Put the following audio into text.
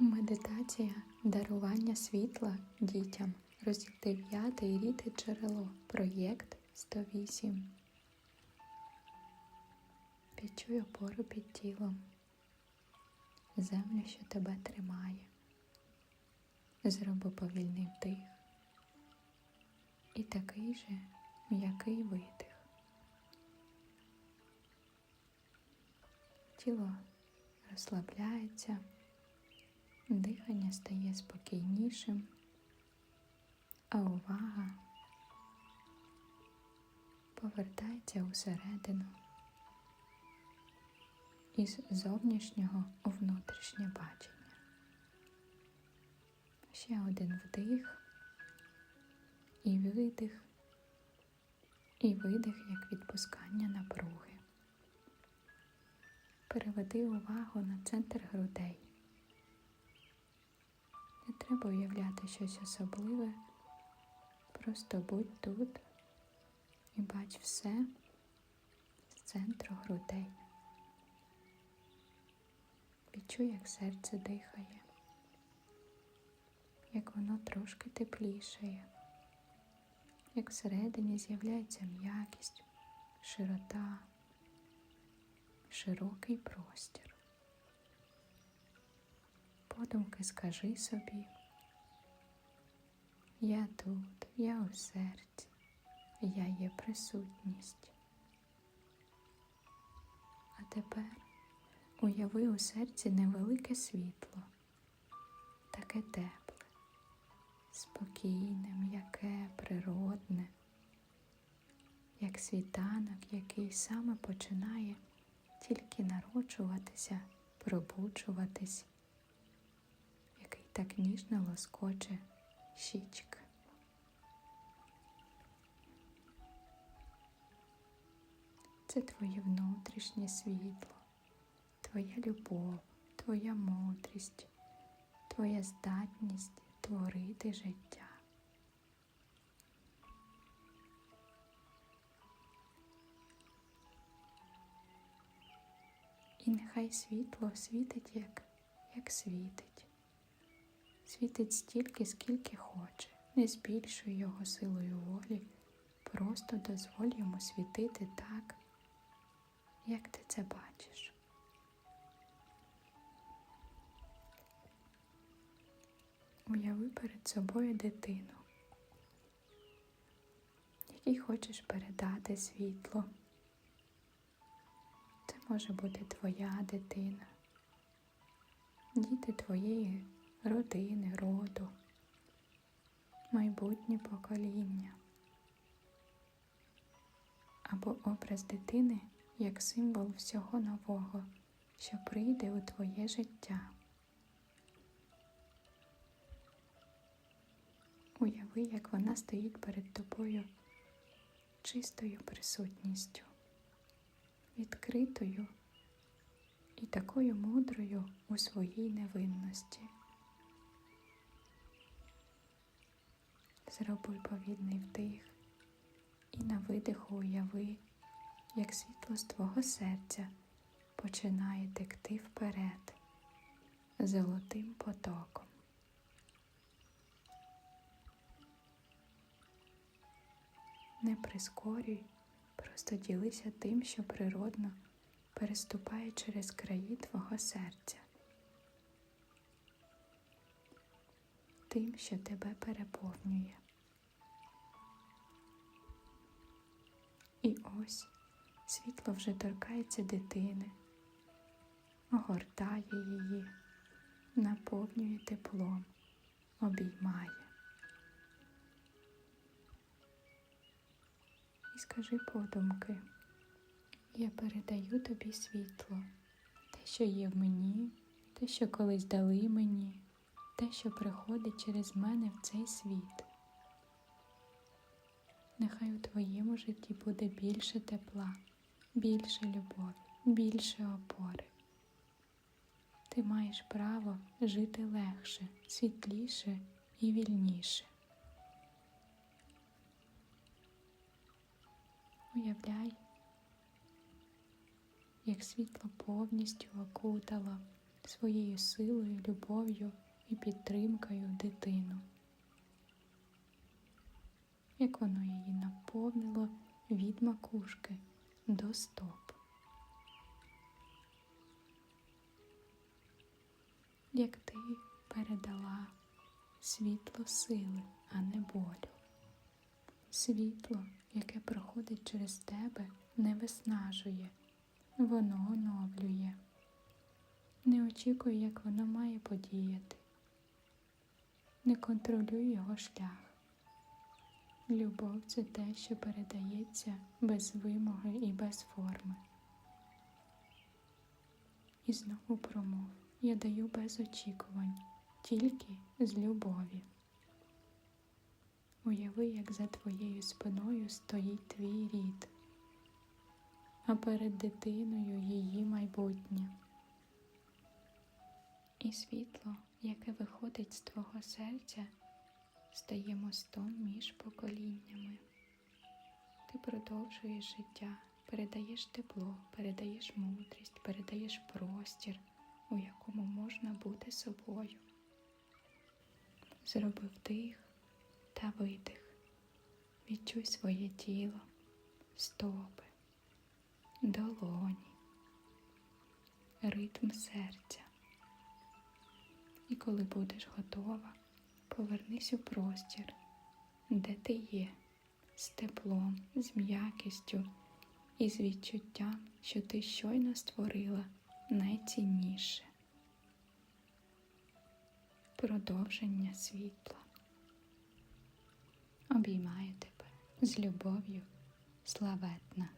Медитація дарування світла дітям. Розділ 9 Ріти джерело. Проєкт 108. Відчуй опору під тілом. Землю, що тебе тримає. Зроби повільний вдих. І такий же м'який видих. Тіло розслабляється. Дихання стає спокійнішим, а увага повертається усередину із зовнішнього у внутрішнє бачення. Ще один вдих і видих, і видих як відпускання напруги. Переведи увагу на центр грудей. Треба уявляти щось особливе, просто будь тут і бач все з центру грудей. Відчуй, як серце дихає, як воно трошки теплішає, як всередині з'являється м'якість, широта, широкий простір подумки скажи собі, я тут, я у серці, я є присутність. А тепер уяви у серці невелике світло, таке тепле, спокійне, м'яке, природне, як світанок, який саме починає тільки народжуватися, пробуджуватись так ніжно лоскоче щічка. Це твоє внутрішнє світло, твоя любов, твоя мудрість, твоя здатність творити життя. І нехай світло світить, як, як світить світить стільки, скільки хоче, не збільшуй його силою волі, просто дозволь йому світити так, як ти це бачиш. Уяви перед собою дитину, якій хочеш передати світло. Це може бути твоя дитина, діти твоєї родини, роду, майбутнє покоління або образ дитини як символ всього нового, що прийде у твоє життя. Уяви, як вона стоїть перед тобою чистою присутністю, відкритою і такою мудрою у своїй невинності. Зроби повільний вдих і на видиху уяви, як світло з твого серця починає текти вперед золотим потоком. Не прискорюй, просто ділися тим, що природно переступає через краї твого серця. Тим, що тебе переповнює. І ось світло вже торкається дитини, огортає її, наповнює теплом, обіймає. І скажи подумки, я передаю тобі світло, те, що є в мені, те, що колись дали мені те, що приходить через мене в цей світ. Нехай у твоєму житті буде більше тепла, більше любові, більше опори. Ти маєш право жити легше, світліше і вільніше. Уявляй, як світло повністю окутало своєю силою, любов'ю і підтримкою дитину. Як воно її наповнило від макушки до стоп. Як ти передала світло сили, а не болю. Світло, яке проходить через тебе, не виснажує, воно оновлює. Не очікуй, як воно має подіяти. Не контролюй його шлях. Любов це те, що передається без вимоги і без форми. І знову промов я даю без очікувань, тільки з любові. Уяви, як за твоєю спиною стоїть твій рід, а перед дитиною її майбутнє. І світло, яке виходить з твого серця, стає мостом між поколіннями. Ти продовжуєш життя, передаєш тепло, передаєш мудрість, передаєш простір, у якому можна бути собою. Зроби вдих та видих. Відчуй своє тіло, стопи, долоні, ритм серця. І коли будеш готова, повернись у простір, де ти є, з теплом, з м'якістю і з відчуттям, що ти щойно створила найцінніше продовження світла. Обіймаю тебе з любов'ю, славетна.